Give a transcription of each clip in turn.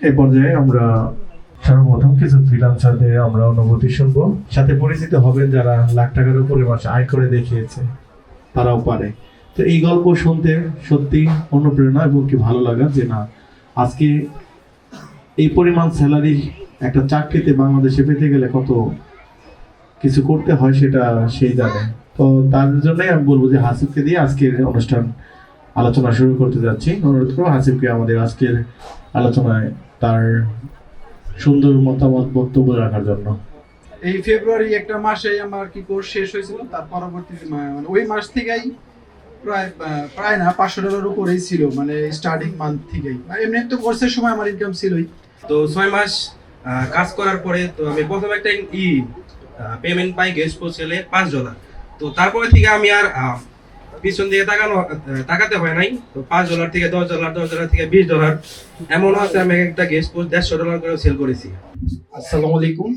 এই পর্যায়ে আমরা সর্বপ্রথম কিছু ফ্রিলান্সারদের আমরা অনুভূতি শুনব। সাথে পরিচিত হবেন যারা লাখ টাকার উপরে মাসে আয় করে দেখিয়েছে তারাও পারে। তো এই গল্প শুনতে সত্যি অনুপ্রেরণা এবং কি ভালো লাগা যে না আজকে এই পরিমাণ স্যালারি একটা চাকরিতে বাংলাদেশে পেতে গেলে কত কিছু করতে হয় সেটা সেই জানে। তো তার জন্যই আমি বলব যে হাসিবকে দিয়ে আজকের অনুষ্ঠান আলোচনা শুরু করতে যাচ্ছি। অনুরোধ করব হাসিবকে আমাদের আজকের আলোচনায় তার সুন্দর মতামত বক্তব্য রাখার জন্য। এই ফেব্রুয়ারি একটা মাসে আমার কি কোর্স শেষ হয়েছিল তার পরবর্তী মানে ওই মাস থেকেই প্রায় প্রায় না পাঁচশো ডলার উপরেই ছিল মানে স্টার্টিং মান্থ থেকেই। আর এমনি তো কোর্সের সময় আমার ইনকাম ছিলই। তো ছয় মাস কাজ করার পরে তো আমি প্রথম একটা ই পেমেন্ট পাই গেস্ট পোস্টেলে পাঁচ ডলার তো তারপরে থেকে আমি আর পিছন দিকে তাকানো তাকাতে হয় নাই। তো পাঁচ ডলার থেকে দশ ডলার দশ ডলার থেকে বিশ ডলার এমন আছে আমি একটা গেস্ট পোস্ট দেড়শো ডলার করে সেল করেছি। আসসালামু আলাইকুম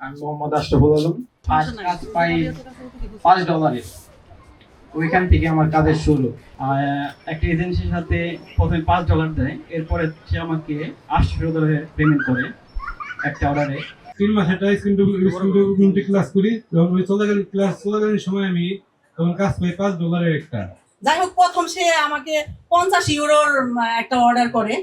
আমি মোহাম্মদ আশরাফুল আলম। ফার্স্ট কাজ পাই পাঁচ ডলারে ওইখান থেকে আমার কাজের শুরু। আহ, একটা এজেন্সির সাথে প্রথমে পাঁচ ডলার দেয় এরপরে সে আমাকে আটশো ডলারে পেমেন্ট করে একটা অর্ডারে তিন মাস একটা স্ক্রিন টু ক্লাস করি যখন ওই চলাকালীন ক্লাস চলাকালীন সময় আমি পাই পাঁচ ডলারের একটা। যাই হোক প্রথম সে আমাকে পঞ্চাশ ইউরোর একটা অর্ডার করে।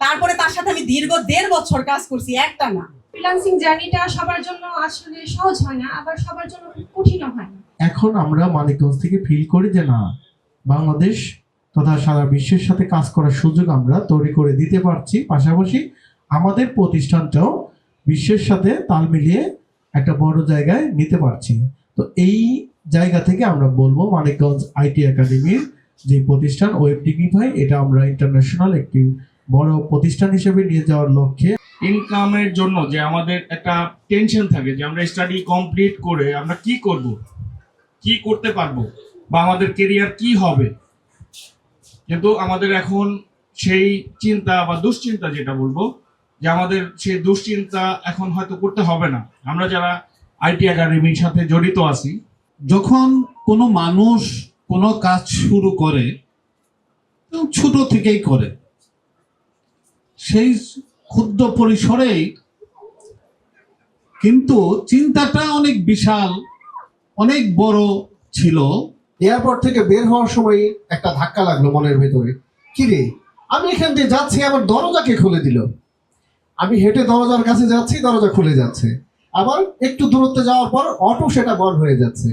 তারপরে তার সাথে আমি দীর্ঘ দেড় বছর কাজ করছি একটা না। ফ্রিল্যান্সিং জার্নিটা সবার জন্য আসলে সহজ হয় না আবার সবার জন্য কঠিনও হয় না। এখন আমরা মানিকগঞ্জ থেকে ফিল করি যে না বাংলাদেশ তথা সারা বিশ্বের সাথে কাজ করার সুযোগ আমরা তৈরি করে দিতে পারছি। পাশাপাশি আমাদের প্রতিষ্ঠানটাও বিশ্বের সাথে তাল মিলিয়ে একটা বড় জায়গায় নিতে পারছি। তো এই জায়গা থেকে আমরা বলব মানিকগঞ্জ আইটি একাডেমির যে প্রতিষ্ঠান, ওয়েব ডিগনিফাই এটা আমরা ইন্টারন্যাশনাল একটি বড় প্রতিষ্ঠান হিসেবে নিয়ে যাওয়ার লক্ষ্যে। ইনকামের জন্য যে আমাদের একটা টেনশন থাকে, যে আমরা স্টাডি কমপ্লিট করে আমরা কি করব, কি করতে পারব, বা আমাদের কেরিয়ার কি হবে। কিন্তু আমাদের এখন সেই চিন্তা বা দুশ্চিন্তা যেটা বলব, যে আমাদের সেই দুশ্চিন্তা এখন হয়তো করতে হবে না। আমরা যারা আইটি একাডেমির সাথে জড়িত আছি যখন কোনো মানুষ কোনো কাজ শুরু করে ছোট থেকেই করে, সেই ক্ষুদ্র পরিসরেই কিন্তু চিন্তাটা অনেক বিশাল, অনেক বড় ছিল। এয়ারপোর্ট থেকে বের হওয়ার সময় একটা ধাক্কা লাগল মনের ভেতরে। কি রে, আমি এখান দিয়ে যাচ্ছি, আমার দরজাকে খুলে দিল? আমি হেঁটে দরজার কাছে যাচ্ছি, দরজা খুলে যাচ্ছে। আবার একটু দূরত্বে যাওয়ার পর অটো সেটা বন্ধ হয়ে যাচ্ছে।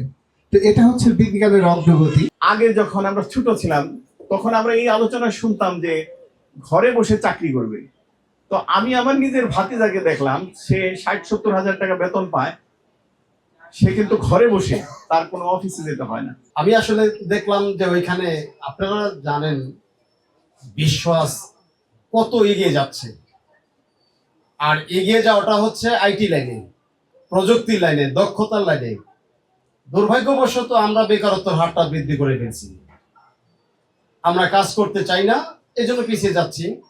তো এটা হচ্ছে বিজ্ঞানের অগ্রগতি। আগে যখন আমরা ছোট ছিলাম তখন আমরা এই আলোচনা শুনতাম যে ঘরে বসে চাকরি করবে। তো আমি আমার নিজের ভাতিজাকে দেখলাম সে ষাট সত্তর হাজার টাকা বেতন পায় সে কিন্তু ঘরে বসে তার কোনো অফিসে যেতে হয় না। আমি আসলে দেখলাম যে ওইখানে আপনারা জানেন বিশ্বাস কত এগিয়ে যাচ্ছে। আর এগিয়ে যাওয়াটা হচ্ছে আইটি লাইনে প্রযুক্তির লাইনে দক্ষতার লাইনে। দুর্ভাগ্যবশত আমরা বেকারত্বের হারটা বৃদ্ধি করে ফেলছি। আমরা কাজ করতে চাই না, এজন্য পিছিয়ে যাচ্ছি।